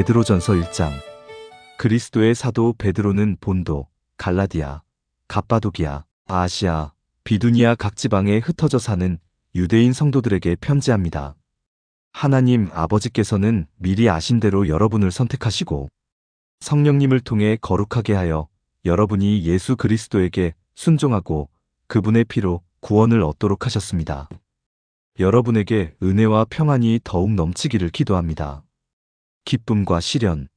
베드로전서 1장 그리스도의 사도 베드로는 본도, 갈라디아, 갑바도기아, 아시아, 비두니아 각 지방에 흩어져 사는 유대인 성도들에게 편지합니다. 하나님 아버지께서는 미리 아신 대로 여러분을 선택하시고 성령님을 통해 거룩하게 하여 여러분이 예수 그리스도에게 순종하고 그분의 피로 구원을 얻도록 하셨습니다. 여러분에게 은혜와 평안이 더욱 넘치기를 기도합니다. 기쁨과 시련.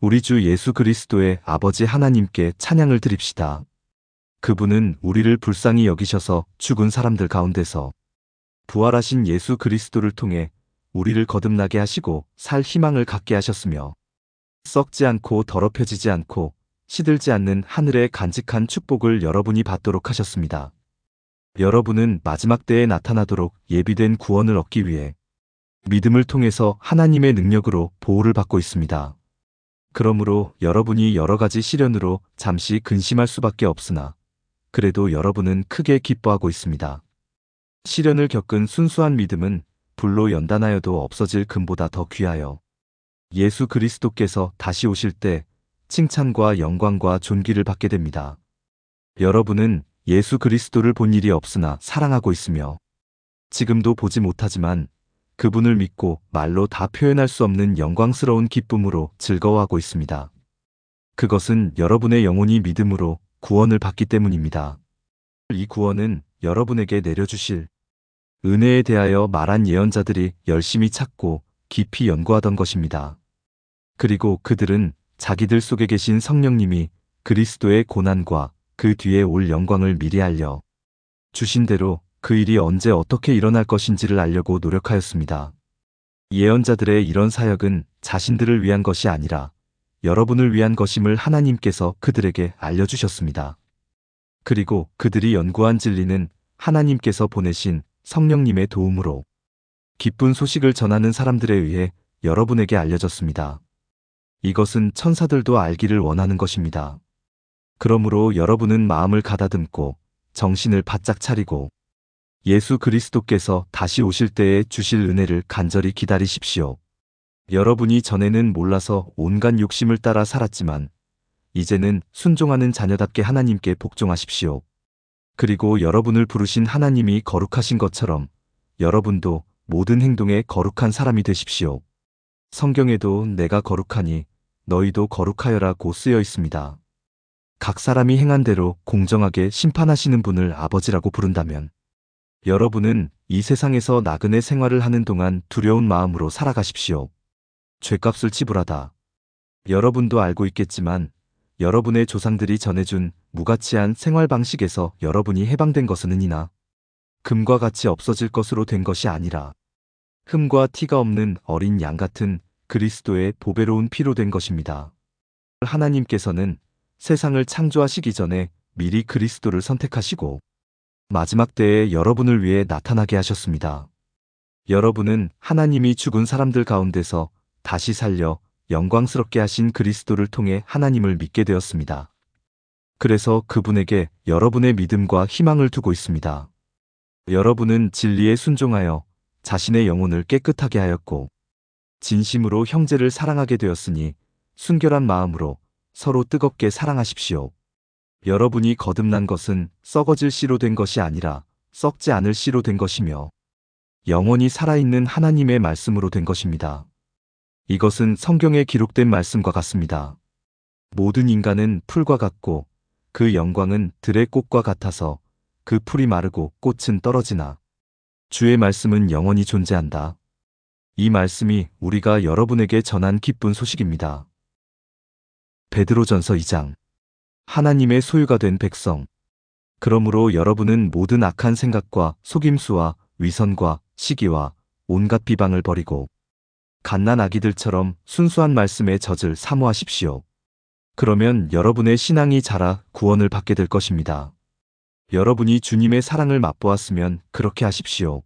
우리 주 예수 그리스도의 아버지 하나님께 찬양을 드립시다. 그분은 우리를 불쌍히 여기셔서 죽은 사람들 가운데서 부활하신 예수 그리스도를 통해 우리를 거듭나게 하시고 살 희망을 갖게 하셨으며 썩지 않고 더럽혀지지 않고 시들지 않는 하늘의 간직한 축복을 여러분이 받도록 하셨습니다. 여러분은 마지막 때에 나타나도록 예비된 구원을 얻기 위해 믿음을 통해서 하나님의 능력으로 보호를 받고 있습니다. 그러므로 여러분이 여러 가지 시련으로 잠시 근심할 수밖에 없으나 그래도 여러분은 크게 기뻐하고 있습니다. 시련을 겪은 순수한 믿음은 불로 연단하여도 없어질 금보다 더 귀하여 예수 그리스도께서 다시 오실 때 칭찬과 영광과 존귀를 받게 됩니다. 여러분은 예수 그리스도를 본 일이 없으나 사랑하고 있으며 지금도 보지 못하지만 그분을 믿고 말로 다 표현할 수 없는 영광스러운 기쁨으로 즐거워하고 있습니다. 그것은 여러분의 영혼이 믿음으로 구원을 받기 때문입니다. 이 구원은 여러분에게 내려주실 은혜에 대하여 말한 예언자들이 열심히 찾고 깊이 연구하던 것입니다. 그리고 그들은 자기들 속에 계신 성령님이 그리스도의 고난과 그 뒤에 올 영광을 미리 알려 주신 대로 그 일이 언제 어떻게 일어날 것인지를 알려고 노력하였습니다. 예언자들의 이런 사역은 자신들을 위한 것이 아니라 여러분을 위한 것임을 하나님께서 그들에게 알려주셨습니다. 그리고 그들이 연구한 진리는 하나님께서 보내신 성령님의 도움으로 기쁜 소식을 전하는 사람들에 의해 여러분에게 알려졌습니다. 이것은 천사들도 알기를 원하는 것입니다. 그러므로 여러분은 마음을 가다듬고 정신을 바짝 차리고 예수 그리스도께서 다시 오실 때에 주실 은혜를 간절히 기다리십시오. 여러분이 전에는 몰라서 온갖 욕심을 따라 살았지만 이제는 순종하는 자녀답게 하나님께 복종하십시오. 그리고 여러분을 부르신 하나님이 거룩하신 것처럼 여러분도 모든 행동에 거룩한 사람이 되십시오. 성경에도 내가 거룩하니 너희도 거룩하여라고 쓰여 있습니다. 각 사람이 행한 대로 공정하게 심판하시는 분을 아버지라고 부른다면 여러분은 이 세상에서 나그네 생활을 하는 동안 두려운 마음으로 살아가십시오. 죄값을 지불하다. 여러분도 알고 있겠지만 여러분의 조상들이 전해준 무가치한 생활 방식에서 여러분이 해방된 것은 은이나 금과 같이 없어질 것으로 된 것이 아니라 흠과 티가 없는 어린 양 같은 그리스도의 보배로운 피로 된 것입니다. 하나님께서는 세상을 창조하시기 전에 미리 그리스도를 선택하시고 마지막 때에 여러분을 위해 나타나게 하셨습니다. 여러분은 하나님이 죽은 사람들 가운데서 다시 살려 영광스럽게 하신 그리스도를 통해 하나님을 믿게 되었습니다. 그래서 그분에게 여러분의 믿음과 희망을 두고 있습니다. 여러분은 진리에 순종하여 자신의 영혼을 깨끗하게 하였고 진심으로 형제를 사랑하게 되었으니 순결한 마음으로 서로 뜨겁게 사랑하십시오. 여러분이 거듭난 것은 썩어질 씨로 된 것이 아니라 썩지 않을 씨로 된 것이며 영원히 살아있는 하나님의 말씀으로 된 것입니다. 이것은 성경에 기록된 말씀과 같습니다. 모든 인간은 풀과 같고 그 영광은 들의 꽃과 같아서 그 풀이 마르고 꽃은 떨어지나 주의 말씀은 영원히 존재한다. 이 말씀이 우리가 여러분에게 전한 기쁜 소식입니다. 베드로전서 2장 하나님의 소유가 된 백성 그러므로 여러분은 모든 악한 생각과 속임수와 위선과 시기와 온갖 비방을 버리고 갓난 아기들처럼 순수한 말씀의 젖을 사모하십시오. 그러면 여러분의 신앙이 자라 구원을 받게 될 것입니다. 여러분이 주님의 사랑을 맛보았으면 그렇게 하십시오.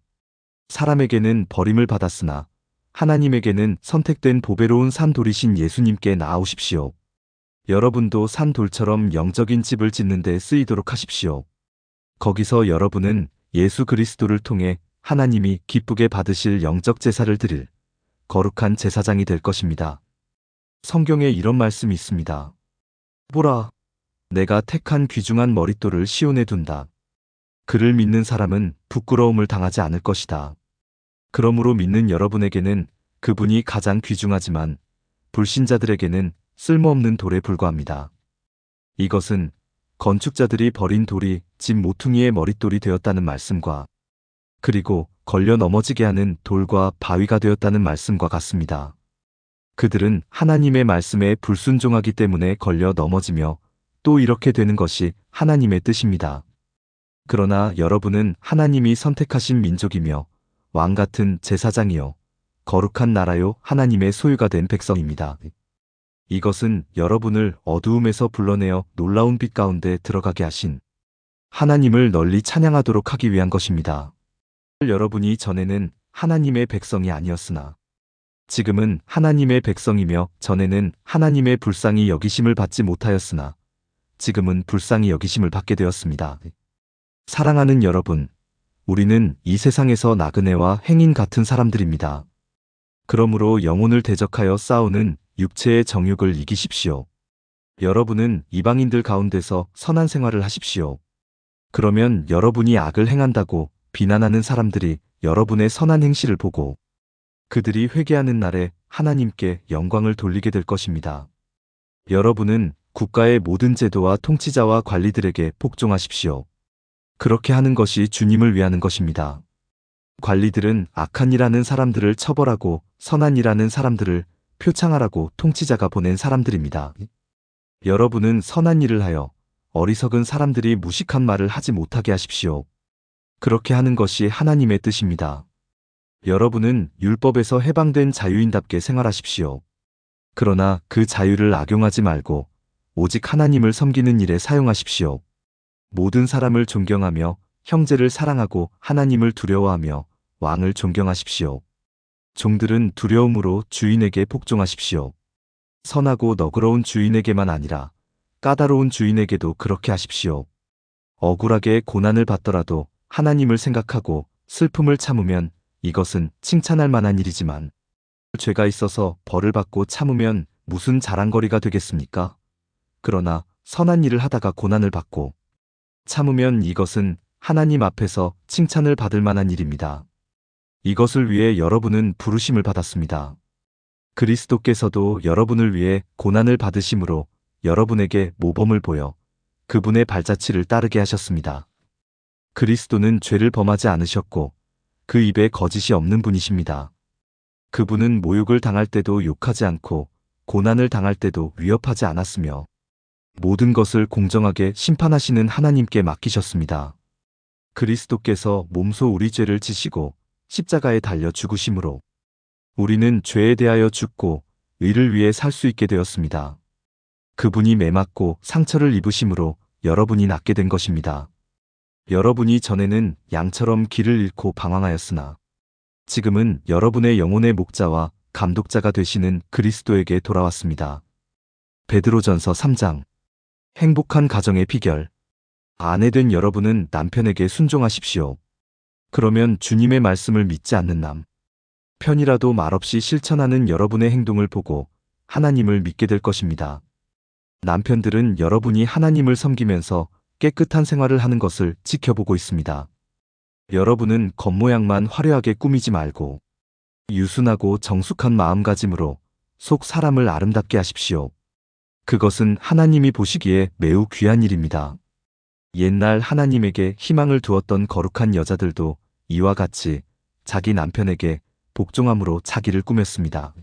사람에게는 버림을 받았으나 하나님에게는 선택된 보배로운 산돌이신 예수님께 나아오십시오. 여러분도 산돌처럼 영적인 집을 짓는 데 쓰이도록 하십시오. 거기서 여러분은 예수 그리스도를 통해 하나님이 기쁘게 받으실 영적 제사를 드릴 거룩한 제사장이 될 것입니다. 성경에 이런 말씀이 있습니다. 보라, 내가 택한 귀중한 머릿돌을 시온에 둔다. 그를 믿는 사람은 부끄러움을 당하지 않을 것이다. 그러므로 믿는 여러분에게는 그분이 가장 귀중하지만 불신자들에게는 쓸모없는 돌에 불과합니다. 이것은 건축자들이 버린 돌이 집 모퉁이의 머릿돌이 되었다는 말씀과 그리고 걸려 넘어지게 하는 돌과 바위가 되었다는 말씀과 같습니다. 그들은 하나님의 말씀에 불순종하기 때문에 걸려 넘어지며 또 이렇게 되는 것이 하나님의 뜻입니다. 그러나 여러분은 하나님이 선택하신 민족이며 왕 같은 제사장이요. 거룩한 나라요 하나님의 소유가 된 백성입니다. 이것은 여러분을 어두움에서 불러내어 놀라운 빛 가운데 들어가게 하신 하나님을 널리 찬양하도록 하기 위한 것입니다. 여러분이 전에는 하나님의 백성이 아니었으나 지금은 하나님의 백성이며 전에는 하나님의 불쌍히 여기심을 받지 못하였으나 지금은 불쌍히 여기심을 받게 되었습니다. 사랑하는 여러분, 우리는 이 세상에서 나그네와 행인 같은 사람들입니다. 그러므로 영혼을 대적하여 싸우는 육체의 정욕을 이기십시오. 여러분은 이방인들 가운데서 선한 생활을 하십시오. 그러면 여러분이 악을 행한다고 비난하는 사람들이 여러분의 선한 행실을 보고 그들이 회개하는 날에 하나님께 영광을 돌리게 될 것입니다. 여러분은 국가의 모든 제도와 통치자와 관리들에게 복종하십시오. 그렇게 하는 것이 주님을 위하는 것입니다. 관리들은 악한 일하는 사람들을 처벌하고 선한 일하는 사람들을 표창하라고 통치자가 보낸 사람들입니다. 여러분은 선한 일을 하여 어리석은 사람들이 무식한 말을 하지 못하게 하십시오. 그렇게 하는 것이 하나님의 뜻입니다. 여러분은 율법에서 해방된 자유인답게 생활하십시오. 그러나 그 자유를 악용하지 말고 오직 하나님을 섬기는 일에 사용하십시오. 모든 사람을 존경하며 형제를 사랑하고 하나님을 두려워하며 왕을 존경하십시오. 종들은 두려움으로 주인에게 복종하십시오. 선하고 너그러운 주인에게만 아니라 까다로운 주인에게도 그렇게 하십시오. 억울하게 고난을 받더라도 하나님을 생각하고 슬픔을 참으면 이것은 칭찬할 만한 일이지만 죄가 있어서 벌을 받고 참으면 무슨 자랑거리가 되겠습니까? 그러나 선한 일을 하다가 고난을 받고 참으면 이것은 하나님 앞에서 칭찬을 받을 만한 일입니다. 이것을 위해 여러분은 부르심을 받았습니다. 그리스도께서도 여러분을 위해 고난을 받으심으로 여러분에게 모범을 보여 그분의 발자취를 따르게 하셨습니다. 그리스도는 죄를 범하지 않으셨고 그 입에 거짓이 없는 분이십니다. 그분은 모욕을 당할 때도 욕하지 않고 고난을 당할 때도 위협하지 않았으며 모든 것을 공정하게 심판하시는 하나님께 맡기셨습니다. 그리스도께서 몸소 우리 죄를 지시고 십자가에 달려 죽으심으로 우리는 죄에 대하여 죽고 의를 위해 살 수 있게 되었습니다. 그분이 매맞고 상처를 입으심으로 여러분이 낫게 된 것입니다. 여러분이 전에는 양처럼 길을 잃고 방황하였으나 지금은 여러분의 영혼의 목자와 감독자가 되시는 그리스도에게 돌아왔습니다. 베드로전서 3장 행복한 가정의 비결. 아내 된 여러분은 남편에게 순종하십시오. 그러면 주님의 말씀을 믿지 않는 남. 편이라도 말없이 실천하는 여러분의 행동을 보고 하나님을 믿게 될 것입니다. 남편들은 여러분이 하나님을 섬기면서 깨끗한 생활을 하는 것을 지켜보고 있습니다. 여러분은 겉모양만 화려하게 꾸미지 말고 유순하고 정숙한 마음가짐으로 속 사람을 아름답게 하십시오. 그것은 하나님이 보시기에 매우 귀한 일입니다. 옛날 하나님에게 희망을 두었던 거룩한 여자들도 이와 같이 자기 남편에게 복종함으로 자기를 꾸몄습니다.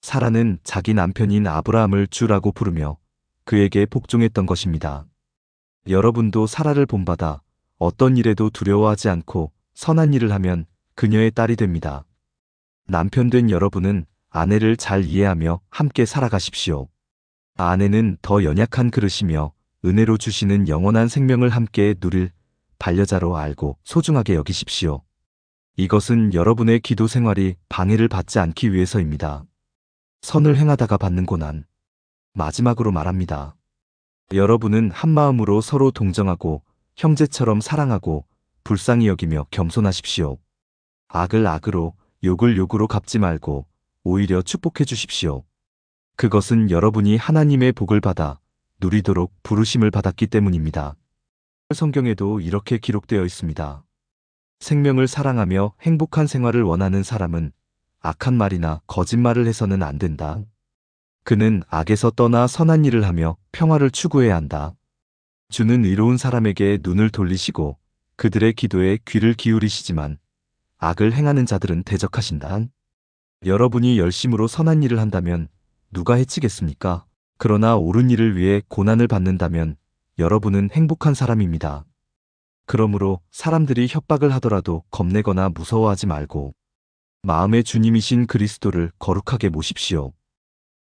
사라는 자기 남편인 아브라함을 주라고 부르며 그에게 복종했던 것입니다. 여러분도 사라를 본받아 어떤 일에도 두려워하지 않고 선한 일을 하면 그녀의 딸이 됩니다. 남편 된 여러분은 아내를 잘 이해하며 함께 살아가십시오. 아내는 더 연약한 그릇이며 은혜로 주시는 영원한 생명을 함께 누릴 반려자로 알고 소중하게 여기십시오. 이것은 여러분의 기도 생활이 방해를 받지 않기 위해서입니다. 선을 행하다가 받는 고난. 마지막으로 말합니다. 여러분은 한마음으로 서로 동정하고 형제처럼 사랑하고 불쌍히 여기며 겸손하십시오. 악을 악으로 욕을 욕으로 갚지 말고 오히려 축복해 주십시오. 그것은 여러분이 하나님의 복을 받아 누리도록 부르심을 받았기 때문입니다. 성경에도 이렇게 기록되어 있습니다. 생명을 사랑하며 행복한 생활을 원하는 사람은 악한 말이나 거짓말을 해서는 안 된다. 그는 악에서 떠나 선한 일을 하며 평화를 추구해야 한다. 주는 의로운 사람에게 눈을 돌리시고 그들의 기도에 귀를 기울이시지만 악을 행하는 자들은 대적하신다. 여러분이 열심으로 선한 일을 한다면 누가 해치겠습니까? 그러나 옳은 일을 위해 고난을 받는다면 여러분은 행복한 사람입니다. 그러므로 사람들이 협박을 하더라도 겁내거나 무서워하지 말고 마음의 주님이신 그리스도를 거룩하게 모십시오.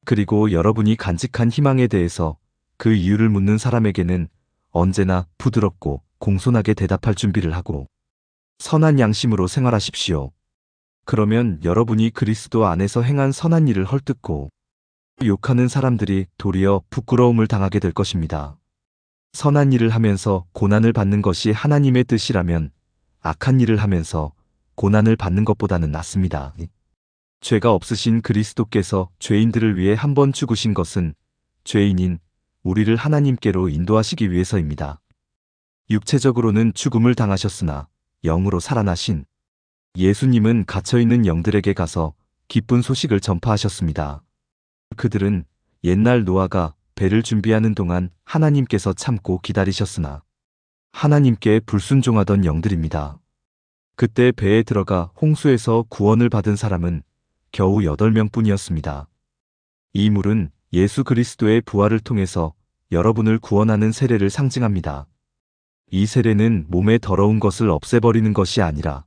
그리고 여러분이 간직한 희망에 대해서 그 이유를 묻는 사람에게는 언제나 부드럽고 공손하게 대답할 준비를 하고 선한 양심으로 생활하십시오. 그러면 여러분이 그리스도 안에서 행한 선한 일을 헐뜯고 욕하는 사람들이 도리어 부끄러움을 당하게 될 것입니다. 선한 일을 하면서 고난을 받는 것이 하나님의 뜻이라면 악한 일을 하면서 고난을 받는 것보다는 낫습니다. 죄가 없으신 그리스도께서 죄인들을 위해 한 번 죽으신 것은 죄인인 우리를 하나님께로 인도하시기 위해서입니다. 육체적으로는 죽음을 당하셨으나 영으로 살아나신 예수님은 갇혀있는 영들에게 가서 기쁜 소식을 전파하셨습니다. 그들은 옛날 노아가 배를 준비하는 동안 하나님께서 참고 기다리셨으나 하나님께 불순종하던 영들입니다. 그때 배에 들어가 홍수에서 구원을 받은 사람은 겨우 8명 뿐이었습니다. 이 물은 예수 그리스도의 부활을 통해서 여러분을 구원하는 세례를 상징합니다. 이 세례는 몸의 더러운 것을 없애버리는 것이 아니라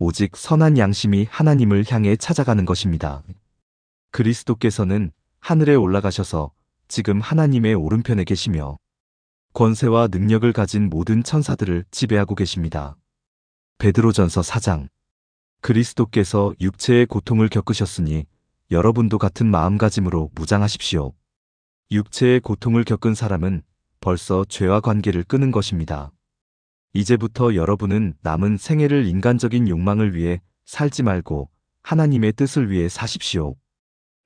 오직 선한 양심이 하나님을 향해 찾아가는 것입니다. 그리스도께서는 하늘에 올라가셔서 지금 하나님의 오른편에 계시며 권세와 능력을 가진 모든 천사들을 지배하고 계십니다. 베드로전서 4장 그리스도께서 육체의 고통을 겪으셨으니 여러분도 같은 마음가짐으로 무장하십시오. 육체의 고통을 겪은 사람은 벌써 죄와 관계를 끊은 것입니다. 이제부터 여러분은 남은 생애를 인간적인 욕망을 위해 살지 말고 하나님의 뜻을 위해 사십시오.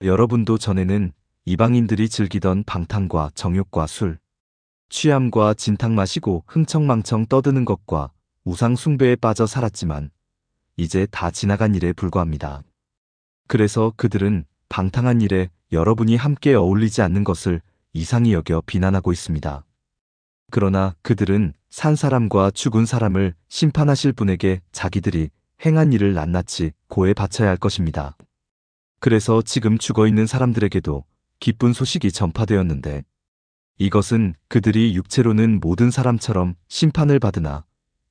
여러분도 전에는 이방인들이 즐기던 방탕과 정욕과 술, 취함과 진탕 마시고 흥청망청 떠드는 것과 우상 숭배에 빠져 살았지만 이제 다 지나간 일에 불과합니다. 그래서 그들은 방탕한 일에 여러분이 함께 어울리지 않는 것을 이상히 여겨 비난하고 있습니다. 그러나 그들은 산 사람과 죽은 사람을 심판하실 분에게 자기들이 행한 일을 낱낱이 고해 바쳐야 할 것입니다. 그래서 지금 죽어 있는 사람들에게도 기쁜 소식이 전파되었는데 이것은 그들이 육체로는 모든 사람처럼 심판을 받으나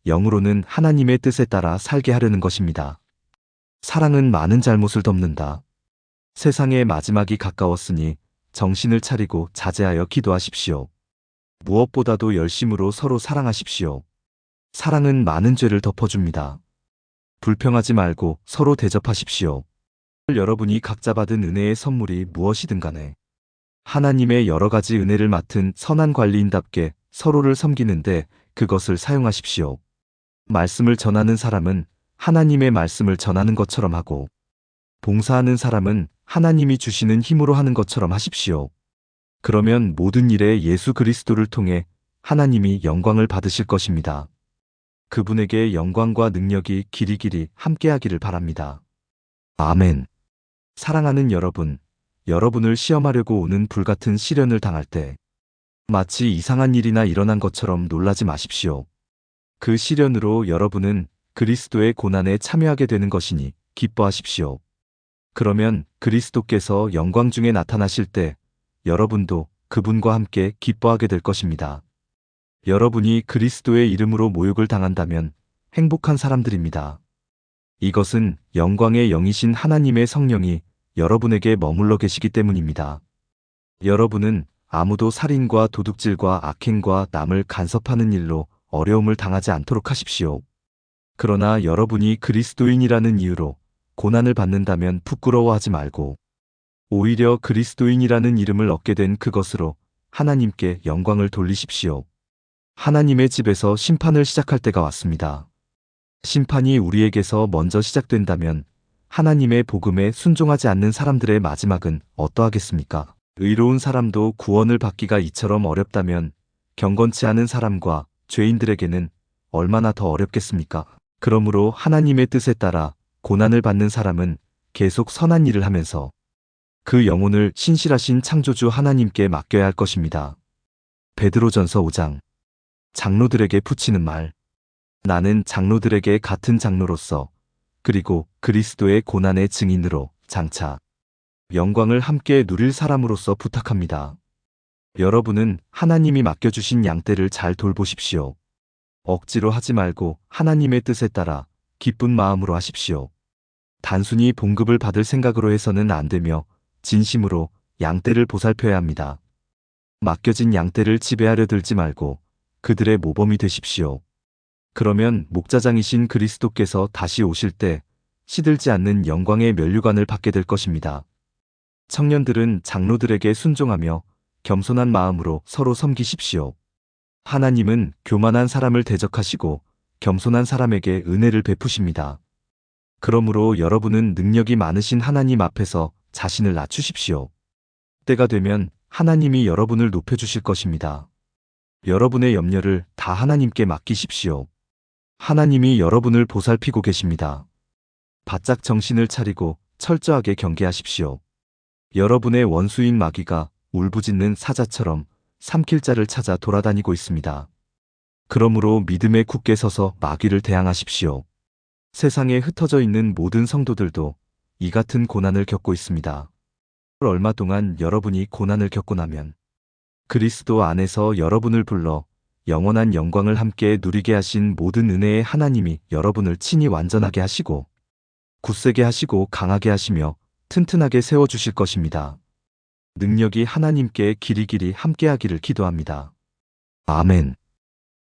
영으로는 하나님의 뜻에 따라 살게 하려는 것입니다. 사랑은 많은 잘못을 덮는다. 세상의 마지막이 가까웠으니 정신을 차리고 자제하여 기도하십시오. 무엇보다도 열심으로 서로 사랑하십시오. 사랑은 많은 죄를 덮어줍니다. 불평하지 말고 서로 대접하십시오. 여러분이 각자 받은 은혜의 선물이 무엇이든 간에 하나님의 여러 가지 은혜를 맡은 선한 관리인답게 서로를 섬기는데 그것을 사용하십시오. 말씀을 전하는 사람은 하나님의 말씀을 전하는 것처럼 하고 봉사하는 사람은 하나님이 주시는 힘으로 하는 것처럼 하십시오. 그러면 모든 일에 예수 그리스도를 통해 하나님이 영광을 받으실 것입니다. 그분에게 영광과 능력이 길이길이 함께하기를 바랍니다. 아멘. 사랑하는 여러분, 여러분을 시험하려고 오는 불같은 시련을 당할 때 마치 이상한 일이나 일어난 것처럼 놀라지 마십시오. 그 시련으로 여러분은 그리스도의 고난에 참여하게 되는 것이니 기뻐하십시오. 그러면 그리스도께서 영광 중에 나타나실 때 여러분도 그분과 함께 기뻐하게 될 것입니다. 여러분이 그리스도의 이름으로 모욕을 당한다면 행복한 사람들입니다. 이것은 영광의 영이신 하나님의 성령이 여러분에게 머물러 계시기 때문입니다. 여러분은 아무도 살인과 도둑질과 악행과 남을 간섭하는 일로 어려움을 당하지 않도록 하십시오. 그러나 여러분이 그리스도인이라는 이유로 고난을 받는다면 부끄러워하지 말고 오히려 그리스도인이라는 이름을 얻게 된 그것으로 하나님께 영광을 돌리십시오. 하나님의 집에서 심판을 시작할 때가 왔습니다. 심판이 우리에게서 먼저 시작된다면 하나님의 복음에 순종하지 않는 사람들의 마지막은 어떠하겠습니까? 의로운 사람도 구원을 받기가 이처럼 어렵다면 경건치 않은 사람과 죄인들에게는 얼마나 더 어렵겠습니까? 그러므로 하나님의 뜻에 따라 고난을 받는 사람은 계속 선한 일을 하면서 그 영혼을 신실하신 창조주 하나님께 맡겨야 할 것입니다. 베드로전서 5장 장로들에게 붙이는 말 나는 장로들에게 같은 장로로서 그리고 그리스도의 고난의 증인으로 장차 영광을 함께 누릴 사람으로서 부탁합니다. 여러분은 하나님이 맡겨주신 양떼를 잘 돌보십시오. 억지로 하지 말고 하나님의 뜻에 따라 기쁜 마음으로 하십시오. 단순히 봉급을 받을 생각으로 해서는 안 되며 진심으로 양떼를 보살펴야 합니다. 맡겨진 양떼를 지배하려 들지 말고 그들의 모범이 되십시오. 그러면 목자장이신 그리스도께서 다시 오실 때 시들지 않는 영광의 면류관을 받게 될 것입니다. 청년들은 장로들에게 순종하며 겸손한 마음으로 서로 섬기십시오. 하나님은 교만한 사람을 대적하시고 겸손한 사람에게 은혜를 베푸십니다. 그러므로 여러분은 능력이 많으신 하나님 앞에서 자신을 낮추십시오. 때가 되면 하나님이 여러분을 높여주실 것입니다. 여러분의 염려를 다 하나님께 맡기십시오. 하나님이 여러분을 보살피고 계십니다. 바짝 정신을 차리고 철저하게 경계하십시오. 여러분의 원수인 마귀가 울부짖는 사자처럼 삼킬 자를 찾아 돌아다니고 있습니다. 그러므로 믿음에 굳게 서서 마귀를 대항하십시오. 세상에 흩어져 있는 모든 성도들도 이 같은 고난을 겪고 있습니다. 얼마 동안 여러분이 고난을 겪고 나면 그리스도 안에서 여러분을 불러 영원한 영광을 함께 누리게 하신 모든 은혜의 하나님이 여러분을 친히 완전하게 하시고 굳세게 하시고 강하게 하시며 튼튼하게 세워주실 것입니다. 능력이 하나님께 길이길이 함께하기를 기도합니다. 아멘.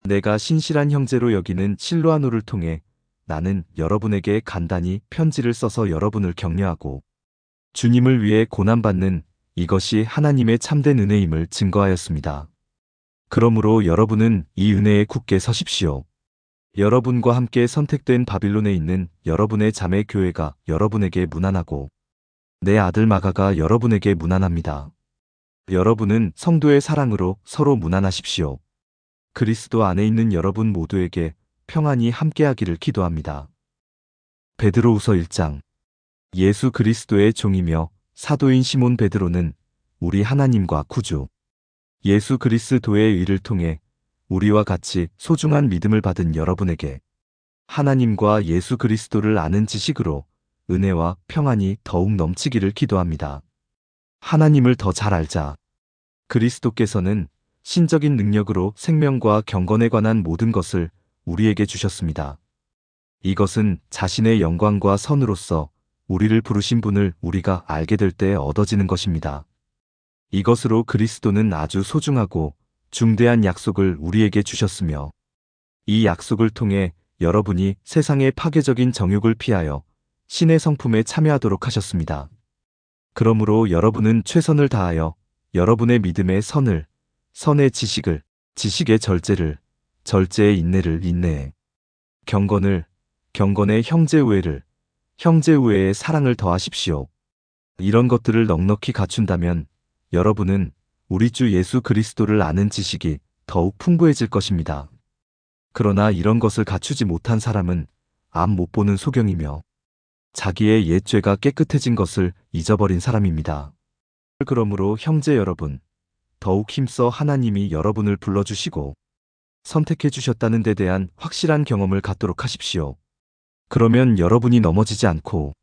내가 신실한 형제로 여기는 실로아노를 통해 나는 여러분에게 간단히 편지를 써서 여러분을 격려하고 주님을 위해 고난받는 이것이 하나님의 참된 은혜임을 증거하였습니다. 그러므로 여러분은 이 은혜에 굳게 서십시오. 여러분과 함께 선택된 바빌론에 있는 여러분의 자매 교회가 여러분에게 무난하고 내 아들 마가가 여러분에게 무난합니다. 여러분은 성도의 사랑으로 서로 무난하십시오. 그리스도 안에 있는 여러분 모두에게 평안이 함께하기를 기도합니다. 베드로우서 1장 예수 그리스도의 종이며 사도인 시몬 베드로는 우리 하나님과 구주 예수 그리스도의 의를 통해 우리와 같이 소중한 믿음을 받은 여러분에게 하나님과 예수 그리스도를 아는 지식으로 은혜와 평안이 더욱 넘치기를 기도합니다. 하나님을 더 잘 알자. 그리스도께서는 신적인 능력으로 생명과 경건에 관한 모든 것을 우리에게 주셨습니다. 이것은 자신의 영광과 선으로서 우리를 부르신 분을 우리가 알게 될 때 얻어지는 것입니다. 이것으로 그리스도는 아주 소중하고 중대한 약속을 우리에게 주셨으며 이 약속을 통해 여러분이 세상의 파괴적인 정욕을 피하여 신의 성품에 참여하도록 하셨습니다. 그러므로 여러분은 최선을 다하여 여러분의 믿음의 선을, 선의 지식을, 지식의 절제를, 절제의 인내를 인내해, 경건을, 경건의 형제 우애를, 형제 우애의 사랑을 더하십시오. 이런 것들을 넉넉히 갖춘다면 여러분은 우리 주 예수 그리스도를 아는 지식이 더욱 풍부해질 것입니다. 그러나 이런 것을 갖추지 못한 사람은 앞 못 보는 소경이며 자기의 옛 죄가 깨끗해진 것을 잊어버린 사람입니다. 그러므로 형제 여러분, 더욱 힘써 하나님이 여러분을 불러주시고 선택해 주셨다는 데 대한 확실한 경험을 갖도록 하십시오. 그러면 여러분이 넘어지지 않고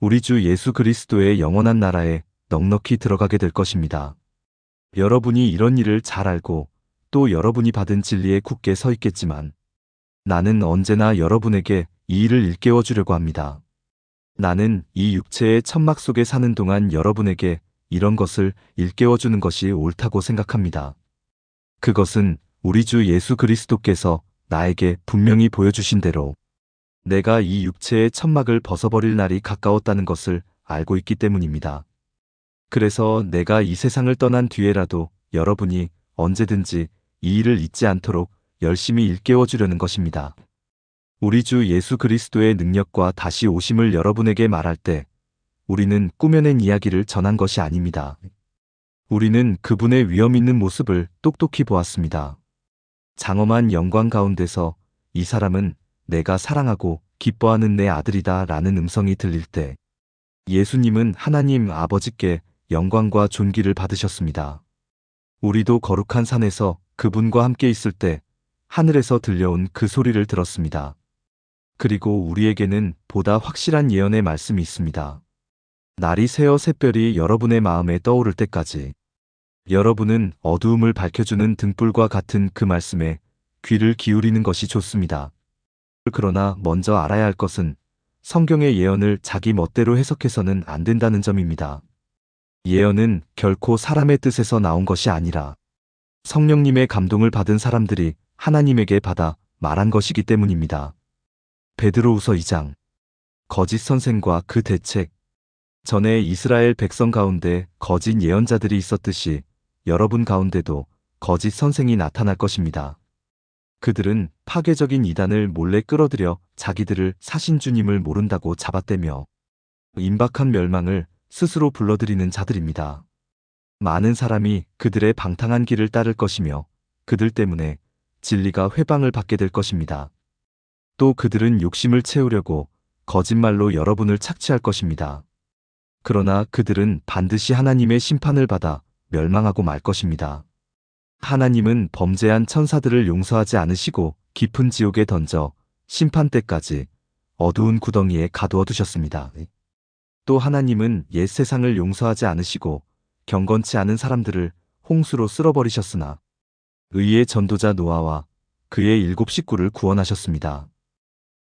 우리 주 예수 그리스도의 영원한 나라에 넉넉히 들어가게 될 것입니다. 여러분이 이런 일을 잘 알고 또 여러분이 받은 진리에 굳게 서 있겠지만 나는 언제나 여러분에게 이 일을 일깨워 주려고 합니다. 나는 이 육체의 천막 속에 사는 동안 여러분에게 이런 것을 일깨워 주는 것이 옳다고 생각합니다. 그것은 우리 주 예수 그리스도께서 나에게 분명히 보여주신 대로 내가 이 육체의 천막을 벗어버릴 날이 가까웠다는 것을 알고 있기 때문입니다. 그래서 내가 이 세상을 떠난 뒤에라도 여러분이 언제든지 이 일을 잊지 않도록 열심히 일깨워 주려는 것입니다. 우리 주 예수 그리스도의 능력과 다시 오심을 여러분에게 말할 때 우리는 꾸며낸 이야기를 전한 것이 아닙니다. 우리는 그분의 위험 있는 모습을 똑똑히 보았습니다. 장엄한 영광 가운데서 이 사람은 내가 사랑하고 기뻐하는 내 아들이다 라는 음성이 들릴 때 예수님은 하나님 아버지께 영광과 존귀를 받으셨습니다. 우리도 거룩한 산에서 그분과 함께 있을 때 하늘에서 들려온 그 소리를 들었습니다. 그리고 우리에게는 보다 확실한 예언의 말씀이 있습니다. 날이 새어 샛별이 여러분의 마음에 떠오를 때까지 여러분은 어두움을 밝혀주는 등불과 같은 그 말씀에 귀를 기울이는 것이 좋습니다. 그러나 먼저 알아야 할 것은 성경의 예언을 자기 멋대로 해석해서는 안 된다는 점입니다. 예언은 결코 사람의 뜻에서 나온 것이 아니라 성령님의 감동을 받은 사람들이 하나님에게 받아 말한 것이기 때문입니다. 베드로우서 2장 거짓 선생과 그 대책 전에 이스라엘 백성 가운데 거짓 예언자들이 있었듯이 여러분 가운데도 거짓 선생이 나타날 것입니다. 그들은 파괴적인 이단을 몰래 끌어들여 자기들을 사신 주님을 모른다고 잡아떼며 임박한 멸망을 스스로 불러들이는 자들입니다. 많은 사람이 그들의 방탕한 길을 따를 것이며 그들 때문에 진리가 회방을 받게 될 것입니다. 또 그들은 욕심을 채우려고 거짓말로 여러분을 착취할 것입니다. 그러나 그들은 반드시 하나님의 심판을 받아 멸망하고 말 것입니다. 하나님은 범죄한 천사들을 용서하지 않으시고 깊은 지옥에 던져 심판 때까지 어두운 구덩이에 가두어 두셨습니다. 또 하나님은 옛 세상을 용서하지 않으시고 경건치 않은 사람들을 홍수로 쓸어버리셨으나 의의 전도자 노아와 그의 일곱 식구를 구원하셨습니다.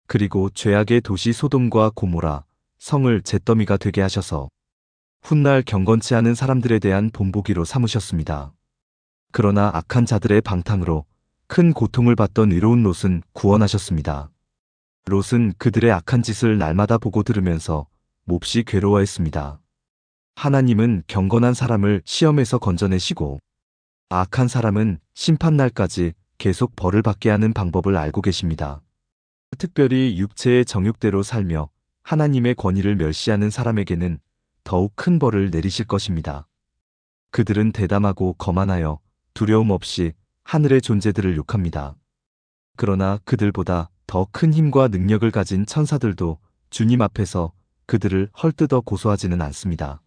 그리고 죄악의 도시 소돔과 고모라, 성을 잿더미가 되게 하셔서 훗날 경건치 않은 사람들에 대한 본보기로 삼으셨습니다. 그러나 악한 자들의 방탕으로 큰 고통을 받던 의로운 롯은 구원하셨습니다. 롯은 그들의 악한 짓을 날마다 보고 들으면서 몹시 괴로워했습니다. 하나님은 경건한 사람을 시험에서 건져내시고 악한 사람은 심판날까지 계속 벌을 받게 하는 방법을 알고 계십니다. 특별히 육체의 정욕대로 살며 하나님의 권위를 멸시하는 사람에게는 더욱 큰 벌을 내리실 것입니다. 그들은 대담하고 거만하여 두려움 없이 하늘의 존재들을 욕합니다. 그러나 그들보다 더 큰 힘과 능력을 가진 천사들도 주님 앞에서 그들을 헐뜯어 고소하지는 않습니다.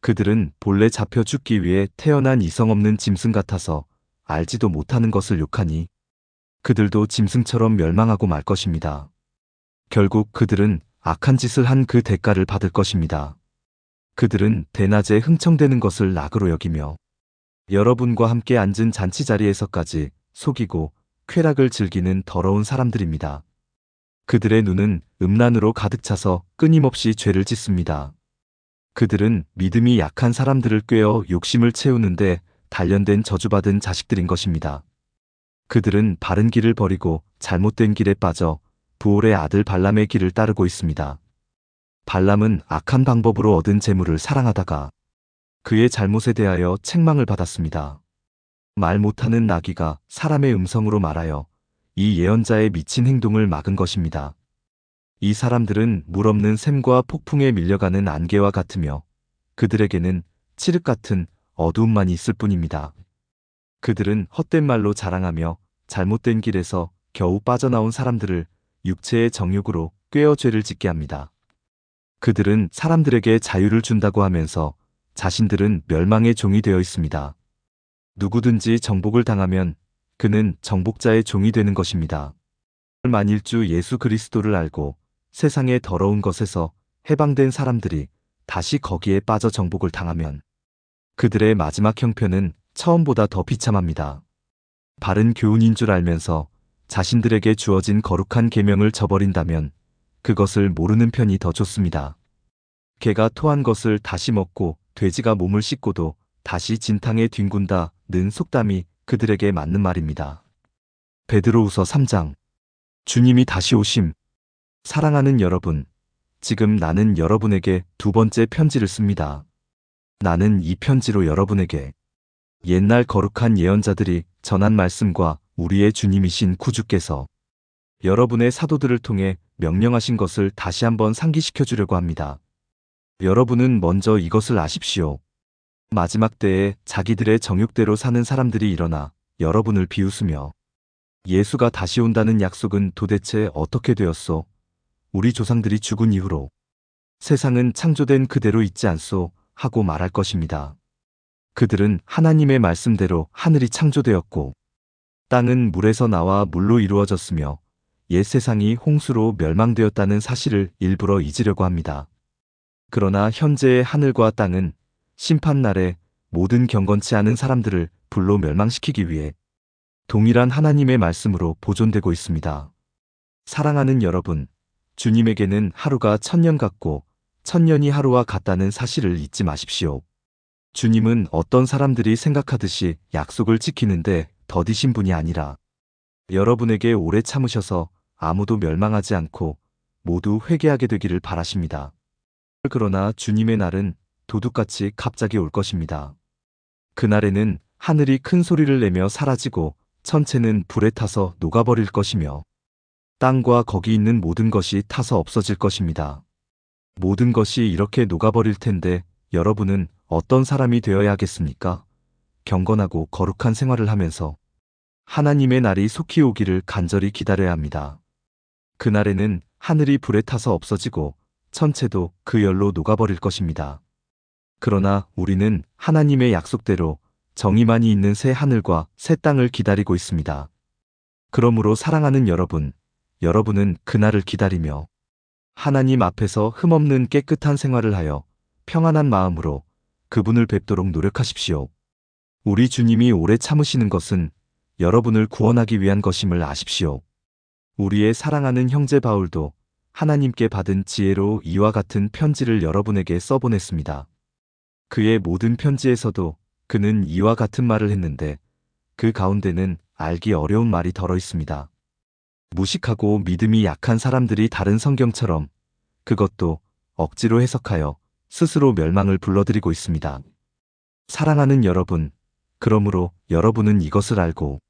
그들은 본래 잡혀 죽기 위해 태어난 이성 없는 짐승 같아서 알지도 못하는 것을 욕하니 그들도 짐승처럼 멸망하고 말 것입니다. 결국 그들은 악한 짓을 한 그 대가를 받을 것입니다. 그들은 대낮에 흥청대는 것을 낙으로 여기며 여러분과 함께 앉은 잔치 자리에서까지 속이고 쾌락을 즐기는 더러운 사람들입니다. 그들의 눈은 음란으로 가득 차서 끊임없이 죄를 짓습니다. 그들은 믿음이 약한 사람들을 꿰어 욕심을 채우는데 단련된 저주받은 자식들인 것입니다. 그들은 바른 길을 버리고 잘못된 길에 빠져 부올의 아들 발람의 길을 따르고 있습니다. 발람은 악한 방법으로 얻은 재물을 사랑하다가 그의 잘못에 대하여 책망을 받았습니다. 말 못하는 나귀가 사람의 음성으로 말하여 이 예언자의 미친 행동을 막은 것입니다. 이 사람들은 물 없는 샘과 폭풍에 밀려가는 안개와 같으며 그들에게는 칠흑 같은 어두움만 있을 뿐입니다. 그들은 헛된 말로 자랑하며 잘못된 길에서 겨우 빠져나온 사람들을 육체의 정욕으로 꿰어 죄를 짓게 합니다. 그들은 사람들에게 자유를 준다고 하면서 자신들은 멸망의 종이 되어 있습니다. 누구든지 정복을 당하면 그는 정복자의 종이 되는 것입니다. 만일주 예수 그리스도를 알고 세상의 더러운 것에서 해방된 사람들이 다시 거기에 빠져 정복을 당하면 그들의 마지막 형편은 처음보다 더 비참합니다. 바른 교훈인 줄 알면서 자신들에게 주어진 거룩한 계명을 저버린다면 그것을 모르는 편이 더 좋습니다. 개가 토한 것을 다시 먹고 돼지가 몸을 씻고도 다시 진탕에 뒹군다는 속담이 그들에게 맞는 말입니다. 베드로우서 3장 주님이 다시 오심 사랑하는 여러분 지금 나는 여러분에게 두 번째 편지를 씁니다. 나는 이 편지로 여러분에게 옛날 거룩한 예언자들이 전한 말씀과 우리의 주님이신 구주께서 여러분의 사도들을 통해 명령하신 것을 다시 한번 상기시켜 주려고 합니다. 여러분은 먼저 이것을 아십시오. 마지막 때에 자기들의 정욕대로 사는 사람들이 일어나 여러분을 비웃으며 예수가 다시 온다는 약속은 도대체 어떻게 되었소? 우리 조상들이 죽은 이후로 세상은 창조된 그대로 있지 않소 하고 말할 것입니다. 그들은 하나님의 말씀대로 하늘이 창조되었고 땅은 물에서 나와 물로 이루어졌으며 옛 세상이 홍수로 멸망되었다는 사실을 일부러 잊으려고 합니다. 그러나 현재의 하늘과 땅은 심판날에 모든 경건치 않은 사람들을 불로 멸망시키기 위해 동일한 하나님의 말씀으로 보존되고 있습니다. 사랑하는 여러분, 주님에게는 하루가 천년 같고 천년이 하루와 같다는 사실을 잊지 마십시오. 주님은 어떤 사람들이 생각하듯이 약속을 지키는데 더디신 분이 아니라 여러분에게 오래 참으셔서 아무도 멸망하지 않고 모두 회개하게 되기를 바라십니다. 그러나 주님의 날은 도둑같이 갑자기 올 것입니다. 그날에는 하늘이 큰 소리를 내며 사라지고 천체는 불에 타서 녹아버릴 것이며 땅과 거기 있는 모든 것이 타서 없어질 것입니다. 모든 것이 이렇게 녹아버릴 텐데 여러분은 어떤 사람이 되어야 하겠습니까? 경건하고 거룩한 생활을 하면서 하나님의 날이 속히 오기를 간절히 기다려야 합니다. 그날에는 하늘이 불에 타서 없어지고 천체도 그 열로 녹아버릴 것입니다. 그러나 우리는 하나님의 약속대로 정의만이 있는 새 하늘과 새 땅을 기다리고 있습니다. 그러므로 사랑하는 여러분, 여러분은 그날을 기다리며 하나님 앞에서 흠없는 깨끗한 생활을 하여 평안한 마음으로 그분을 뵙도록 노력하십시오. 우리 주님이 오래 참으시는 것은 여러분을 구원하기 위한 것임을 아십시오. 우리의 사랑하는 형제 바울도 하나님께 받은 지혜로 이와 같은 편지를 여러분에게 써보냈습니다. 그의 모든 편지에서도 그는 이와 같은 말을 했는데 그 가운데는 알기 어려운 말이 덜어 있습니다. 무식하고 믿음이 약한 사람들이 다른 성경처럼 그것도 억지로 해석하여 스스로 멸망을 불러들이고 있습니다. 사랑하는 여러분, 그러므로 여러분은 이것을 알고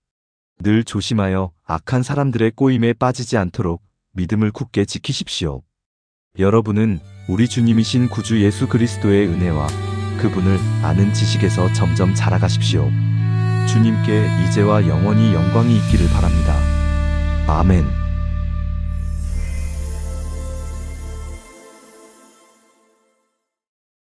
늘 조심하여 악한 사람들의 꼬임에 빠지지 않도록 믿음을 굳게 지키십시오. 여러분은 우리 주님이신 구주 예수 그리스도의 은혜와 그분을 아는 지식에서 점점 자라가십시오. 주님께 이제와 영원히 영광이 있기를 바랍니다. 아멘.